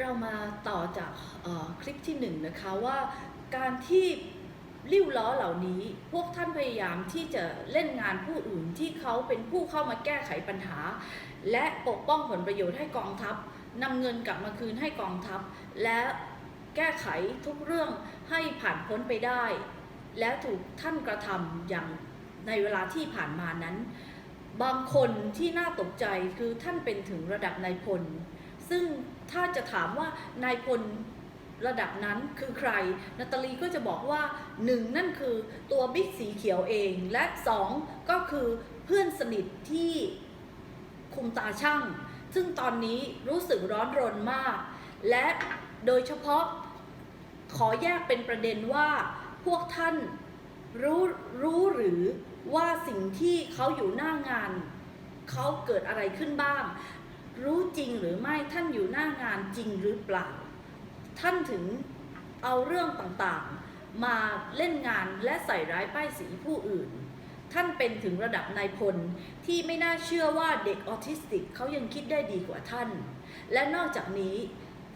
เรามาต่อจากคลิปที่หนึ่งนะคะว่าการที่ริ้วล้อเหล่านี้ พวกท่านพยายามที่จะเล่นงานผู้อื่นที่เขาเป็นผู้เข้ามาแก้ไขปัญหา และปกป้องผลประโยชน์ให้กองทัพนำเงินกลับมาคืนให้กองทัพ และแก้ไขทุกเรื่องให้ผ่านพ้นไปได้ และถูกท่านกระทำอย่างในเวลาที่ผ่านมานั้น บางคนที่น่าตกใจคือท่านเป็นถึงระดับนายพล ซึ่ง ถ้าจะถามว่านายพลระดับนั้นคือใคร นาตาลีก็จะบอกว่าหนึ่งนั่นคือตัวบิ๊กสีเขียวเอง และสองก็คือเพื่อนสนิทที่คุมตาช่าง ซึ่งตอนนี้รู้สึกร้อนรนมาก และโดยเฉพาะขอแยกเป็นประเด็นว่าพวกท่านรู้รู้หรือว่าสิ่งที่เขาอยู่หน้างาน เขาเกิดอะไรขึ้นบ้าง รู้จริงหรือไม่ท่านอยู่หน้างานจริงหรือเปล่า ท่านถึงเอาเรื่องต่างๆ มาเล่นงานและใส่ร้ายป้ายสีผู้อื่น ท่านเป็นถึงระดับนายพลที่ไม่น่าเชื่อว่าเด็กออทิสติกเขายังคิดได้ดีกว่าท่าน และนอกจากนี้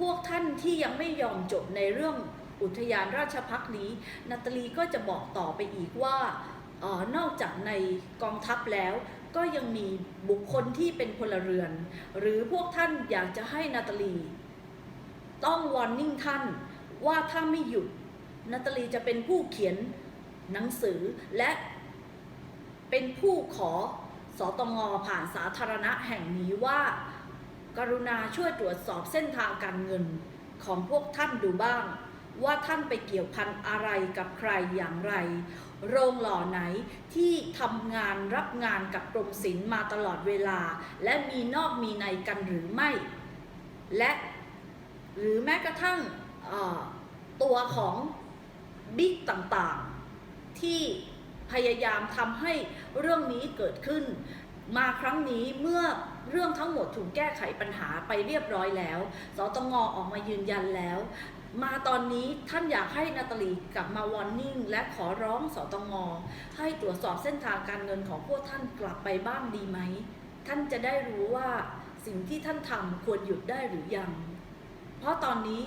พวกท่านที่ยังไม่ยอมจบในเรื่องอุทยานราชพักนี้ นาตาลีก็จะบอกต่อไปอีกว่า ออนอกจากในกองทัพแล้วก็ยังมีบุคคลที่เป็นพลเรือน หรือพวกท่านอยากจะให้นาตาลี ต้องวอร์นิ่งท่านว่าถ้าไม่หยุดนาตาลีจะเป็นผู้เขียนหนังสือและเป็นผู้ขอสอตงอผ่านสาธารณะแห่งนี้ว่า กรุณาช่วยตรวจสอบเส้นทางการเงินของพวกท่านดูบ้าง ว่าท่านไปเกี่ยวพันอะไรกับใครอย่างไร โรงหล่อไหนที่ทำงานรับงานกับกรมศิลป์มาตลอดเวลา และมีนอกมีในกันหรือไม่ และหรือแม้กระทั่งตัวของบิ๊กต่างๆ ที่พยายามทำให้เรื่องนี้เกิดขึ้น มาครั้งนี้เมื่อเรื่องทั้งหมดถูกแก้ไขปัญหาไปเรียบร้อยแล้ว สตงออกมายืนยันแล้ว มาตอนนี้ท่านอยากให้นาตาลีกลับมาวอร์นิ่งและขอร้องสตงให้ตรวจสอบเส้นทางการเงินของพวกท่านกลับไปบ้างดีไหม ท่านจะได้รู้ว่าสิ่งที่ท่านทำควรหยุดได้หรือยัง เพราะตอนนี้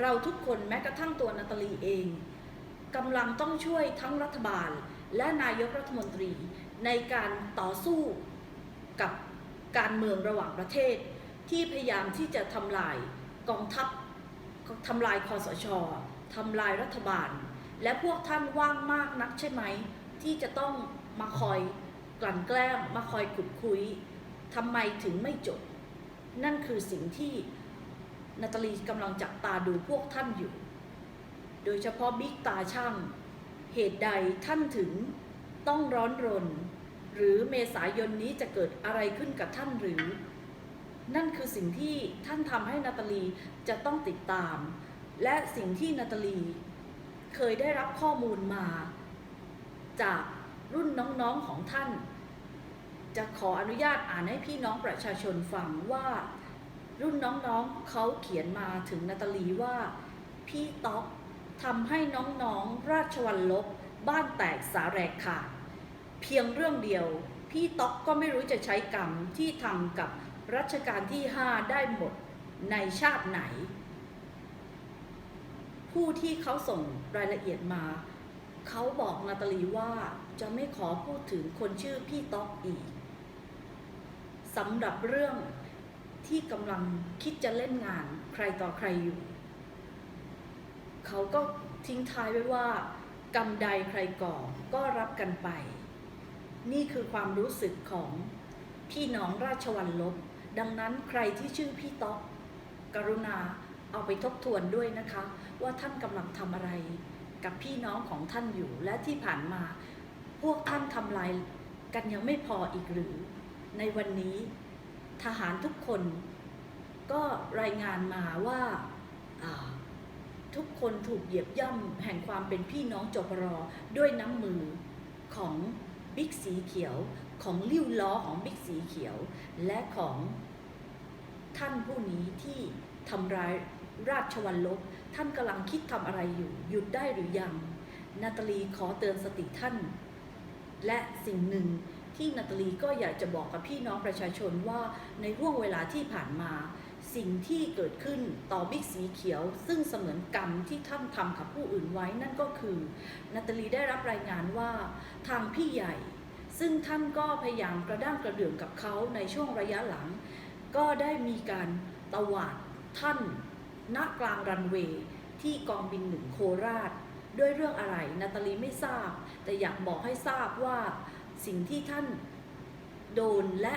เราทุกคนแม้กระทั่งตัวนาตาลีเองกำลังต้องช่วยทั้งรัฐบาลและนายกรัฐมนตรีในการต่อสู้กับการเมืองระหว่างประเทศ ที่พยายามที่จะทำลายกองทัพ ทำลายคอสชทำลายรัฐบาล และพวกท่านว่างมากนักใช่ไหม ที่จะต้องมาคอยกลั่นแกล้งมาคอยขุดคุยทำไมถึงไม่จบ นั่นคือสิ่งที่นาตาลีกำลังจับตาดูพวกท่านอยู่ โดยเฉพาะบิ๊กตาช่าง เหตุใดท่านถึงต้องร้อนรน หรือเมษายนนี้จะเกิดอะไรขึ้นกับท่านหรือ นั่นคือสิ่งที่ท่านทำให้นาตาลีจะต้องติดตาม และสิ่งที่นาตาลีเคยได้รับข้อมูลมา จากรุ่นน้องๆของท่าน จะขออนุญาตอ่านให้พี่น้องประชาชนฟังว่า รุ่นน้องๆเขาเขียนมาถึงนาตาลีว่า พี่ต๊อกทำให้น้องๆราชวัลลบบ้านแตกสาแหรกขาดเพียงเรื่องเดียว พี่ต๊อกก็ไม่รู้จะใช้กรรมที่ทำกับ รัชกาลที่ 5 ได้หมดในชาติไหน ผู้ที่เขาส่งรายละเอียดมา เขาบอกนาตาลีว่าจะไม่ขอพูดถึงคนชื่อพี่ต๊อกอีกสำหรับเรื่องที่กำลังคิดจะเล่นงานใครต่อใครอยู่ เขาก็ทิ้งท้ายไว้ว่ากรรมใดใครก่อก็รับกันไป นี่คือความรู้สึกของพี่น้องราชวัลลบ ดังนั้นใครที่ชื่อพี่ต๊อกกรุณาเอาไปทบทวนด้วยนะคะ ว่าท่านกำลังทำอะไร กับพี่น้องของท่านอยู่และที่ผ่านมา พวกท่านทำลายกันยังไม่พออีกหรือ ในวันนี้ ทหารทุกคน ก็รายงานมาว่าาทุกคนถูกเหยียบย่ำแห่งความเป็นพี่น้องจปรอด้วยน้ำมือของบิ๊กสีเขียวของลิ้วล้อของบิ๊กสีเขียว และของ ท่านผู้นี้ที่ทำร้ายราชวัลลบท่านกำลังคิดทำอะไรอยู่ หยุดได้หรือยัง นาตาลีขอเตือนสติท่าน และสิ่งหนึ่งที่นาตาลีก็อยากจะบอกกับพี่น้องประชาชนว่าในห่วงเวลาที่ผ่านมา สิ่งที่เกิดขึ้นต่อบิ๊กสีเขียว ซึ่งเสมือนกรรมที่ท่านทำกับผู้อื่นไว้นั่นก็คือ นาตาลีได้รับรายงานว่าทางพี่ใหญ่ ซึ่งท่านก็พยายามกระด้างกระเดื่องกับเขาในช่วงระยะหลัง ก็ได้มีการตวาดท่านณกลางรันเวย์ที่กองบินหนึ่งโคราช ด้วยเรื่องอะไรนาตาลีไม่ทราบ แต่อยากบอกให้ทราบว่าสิ่งที่ท่านโดนและ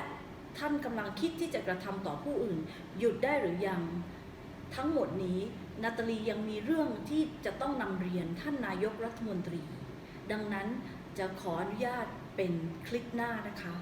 ท่านกำลังคิดที่จะกระทำต่อผู้อื่น หยุดได้หรือยัง ทั้งหมดนี้นาตาลียังมีเรื่องที่จะต้องนำเรียนท่านนายกรัฐมนตรี ดังนั้นจะขออนุญาตเป็นคลิปหน้านะคะ